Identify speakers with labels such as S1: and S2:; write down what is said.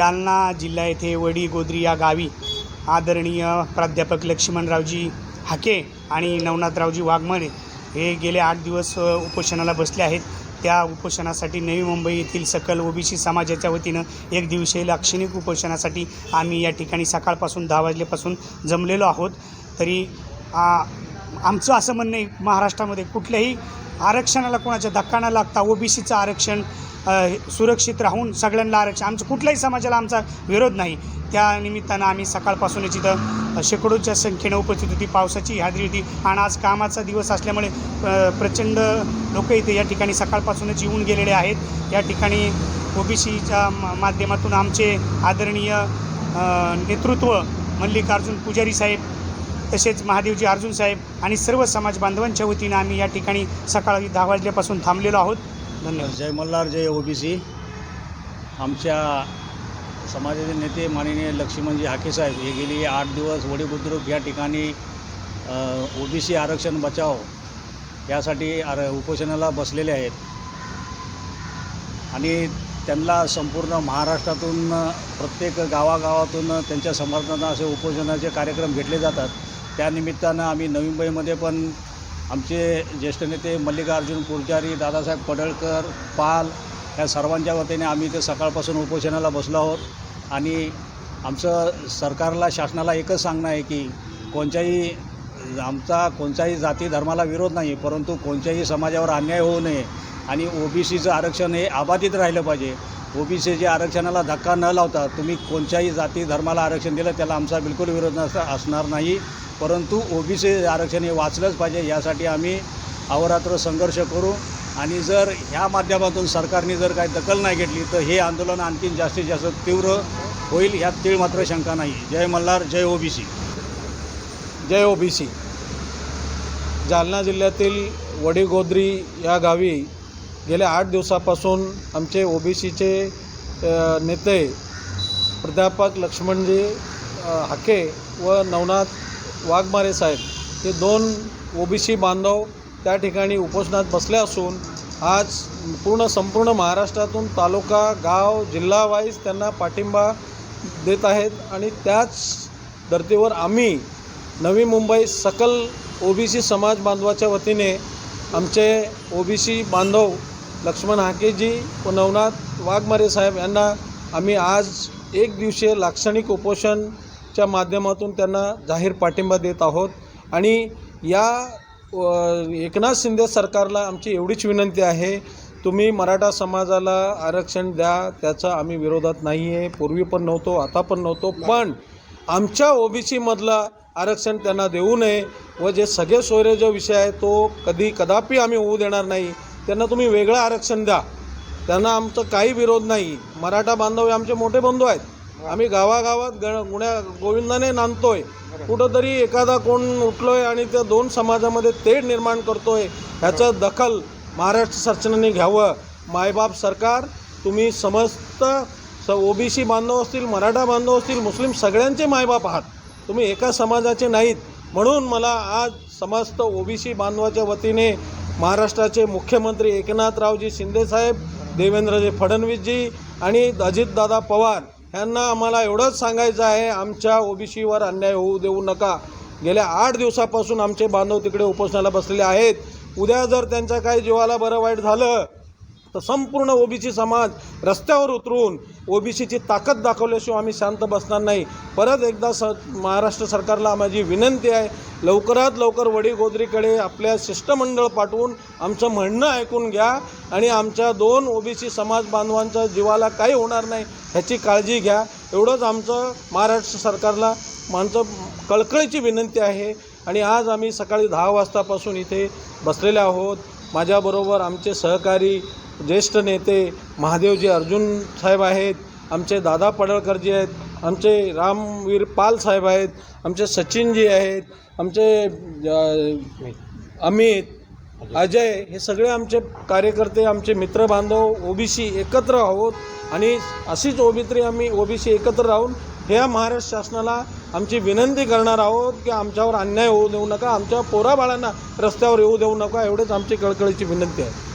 S1: जालना जिल्हा येथे वडी गोद्री या गावी आदरणीय प्राध्यापक लक्ष्मणरावजी हाके आणि नवनाथरावजी वाघमारे हे गेले आठ दिवस उपोषणाला बसले आहेत. त्या उपोषणासाठी नवी मुंबई येथील सकल ओबीसी समाजाच्या वतीनं एक दिवशी लाक्षणिक उपोषणासाठी आम्ही या ठिकाणी सकाळपासून दहा वाजल्यापासून जमलेलो आहोत. तरी आमचं असं म्हणणं आहे महाराष्ट्रामध्ये कुठल्याही आरक्षणाला कोणाच्या धक्का न लागता ओबीसीचं आरक्षण सुरक्षित राहून सगळ्यांना आरक्षण. आमचं कुठल्याही समाजाला आमचा विरोध नाही. त्या निमित्तानं आम्ही सकाळपासूनच इथं शेकडोच्या संख्येनं उपस्थित होती. पावसाची हादरी होती. आणि आज कामाचा दिवस असल्यामुळे प्रचंड लोक इथे या ठिकाणी सकाळपासूनच येऊन गेलेले आहेत. या ठिकाणी ओबीसीच्या माध्यमातून आमचे आदरणीय नेतृत्व मल्लिकार्जुन पुजारी साहेब तसेच महादेवजी अर्जुन साहेब आणि सर्व समाज बांधवांच्या वतीनं आम्ही या ठिकाणी सकाळी दहा वाजल्यापासून थांबलेलो आहोत. धन्यवाद.
S2: जय मल्हार जय ओबीसी आमच्या समाजाचे नेते माननीय लक्ष्मणजी हाकेसाहेब हे गेली आठ दिवस वडीबुद्रुक या ठिकाणी ओबीसी आरक्षण बचाव यासाठी आर उपोषणाला बसलेले आहेत. आणि त्यांना संपूर्ण महाराष्ट्रातून प्रत्येक गावागावातून त्यांच्या समर्थनात असे उपोषणाचे कार्यक्रम घेतले जातात. त्यानिमित्तानं आम्ही नवी मुंबईमध्ये पण आमचे ज्येष्ठ नेते मल्लिकार्जुन पुजारी दादासाहेब पडळकर पाल या सर्वांच्या वतीने आम्ही इथे सकाळपासून उपोषणाला बसलो आहोत. आणि आमचं सरकारला शासनाला एकच सांगणं आहे की कोणत्याही आमचा कोणत्याही जाती धर्माला विरोध नाही परंतु कोणत्याही समाजावर अन्याय होऊ नये आणि ओबीसीचं आरक्षण हे अबाधित राहिलं पाहिजे. ओबीसीच्या आरक्षणाला धक्का न लावता तुम्ही कोणत्याही जाती धर्माला आरक्षण दिलं त्याला आमचा बिलकुल विरोध नस असणार नाही. परंतु ओबीसी आरक्षण हे वाचलंच पाहिजे यासाठी आम्ही अहोरात्र संघर्ष करू. आणि जर ह्या माध्यमातून सरकारने जर काही दखल नाही घेतली तर हे आंदोलन आणखी जास्तीत जास्त तीव्र होईल ह्यात तीळ मात्र शंका नाही. जय मल्हार जय ओबीसी.
S3: जय ओबीसी. जालना जिल्ह्यातील वडीगोद्री या गावी गेल्या आठ दिवसापासून आमचे ओबीसीचे नेते प्राध्यापक लक्ष्मणजी हाके व नवनाथ वाघमारे साहेब हे दोन ओबीसी बांधव त्या ठिकाणी उपोषणात बसले असून आज पूर्ण संपूर्ण महाराष्ट्रातून तालुका गाव जिल्हा वाईज त्यांना पाठिंबा देत आहेत आणि त्याच धर्तीवर आम्ही नवी मुंबई सकल ओबीसी समाज बांधवाच्या वतीने आमचे ओबीसी बांधव लक्ष्मण हाकेजी व नवनाथ वाघमारे साहेब यांना आम्ही आज एक दिवशीय लाक्षणिक उपोषण च्या माध्यमातून त्यांना जाहीर पाठिंबा देत आहोत. आणि या एकनाथ शिंदे सरकारला आमची एवढीच विनंती आहे. तुम्ही मराठा समाजाला आरक्षण द्या त्याचा आम्ही विरोधात नाही आहे पूर्वी पण नव्हतो आता पण नव्हतो. पण आमच्या ओबीसीमधला आरक्षण त्यांना देऊ नये व जे सगळे सोयरे जो विषय आहे तो कधी कदापि आम्ही होऊ देणार नाही. त्यांना तुम्ही वेगळं आरक्षण द्या. त्यांना आमचं काही विरोध नाही. मराठा बांधव हे आमचे मोठे बंधू आहेत. आम्ही गावागावात गण गुण्या गोविंदाने नांदतोय. कुठंतरी एखादा कोण उठलोय आणि त्या दोन समाजामध्ये तेढ निर्माण करतोय ह्याचं दखल महाराष्ट्र शासनाने घ्यावं. मायबाप सरकार तुम्ही समस्त स ओबीसी बांधव असतील मराठा बांधव असतील मुस्लिम सगळ्यांचे मायबाप आहात. तुम्ही एका समाजाचे नाहीत. म्हणून मला आज समस्त ओबीसी बांधवाच्या वतीने महाराष्ट्राचे मुख्यमंत्री एकनाथरावजी शिंदेसाहेब देवेंद्रजी फडणवीसजी आणि अजितदादा पवार ह्यांना आम्हाला एवढंच सांगायचं आहे आमच्या ओबीसीवर अन्याय होऊ देऊ नका. गेल्या आठ दिवसापासून आमचे बांधव तिकडे उपोषणाला बसलेले आहेत. उद्या जर त्यांच्या काही जीवाला बरं वाईट झालं तर संपूर्ण ओबीसी समाज रस्त्यावर उतरून ओबीसीची ताकद दाखवल्याशिवाय आम्ही शांत बसणार नाही. परत एकदा स महाराष्ट्र सरकारला माझी विनंती आहे लवकरात लवकर वडीगोदरीकडे आपल्या शिष्टमंडळ पाठवून आमचं म्हणणं ऐकून घ्या आणि आमच्या दोन ओबीसी समाज बांधवांच्या जीवाला काही होणार नाही ह्याची काळजी घ्या. एवढंच आमचं महाराष्ट्र सरकारला माणसं कळकळीची विनंती आहे आणि आज आम्ही सकाळी दहा वाजतापासून इथे बसलेले आहोत. माझ्याबरोबर आमचे सहकारी ज्येष्ठ नेते महादेवजी अर्जुन साहेब आहेत आमचे दादा पडळकरजी आहेत आमचे रामवीर पाल साहेब आहेत आमचे सचिनजी आहेत आमचे अमित अजय हे सगळे आमचे कार्यकर्ते आमचे मित्रबांधव ओबीसी एकत्र आहोत आणि अशीच ओबीत्री आम्ही ओबीसी एकत्र राहून ह्या महाराष्ट्र शासनाला आमची विनंती करणार आहोत की आमच्यावर अन्याय होऊ देऊ नका आमच्या पोराबाळांना रस्त्यावर येऊ देऊ नका एवढेच आमची कळकळीची विनंती आहे.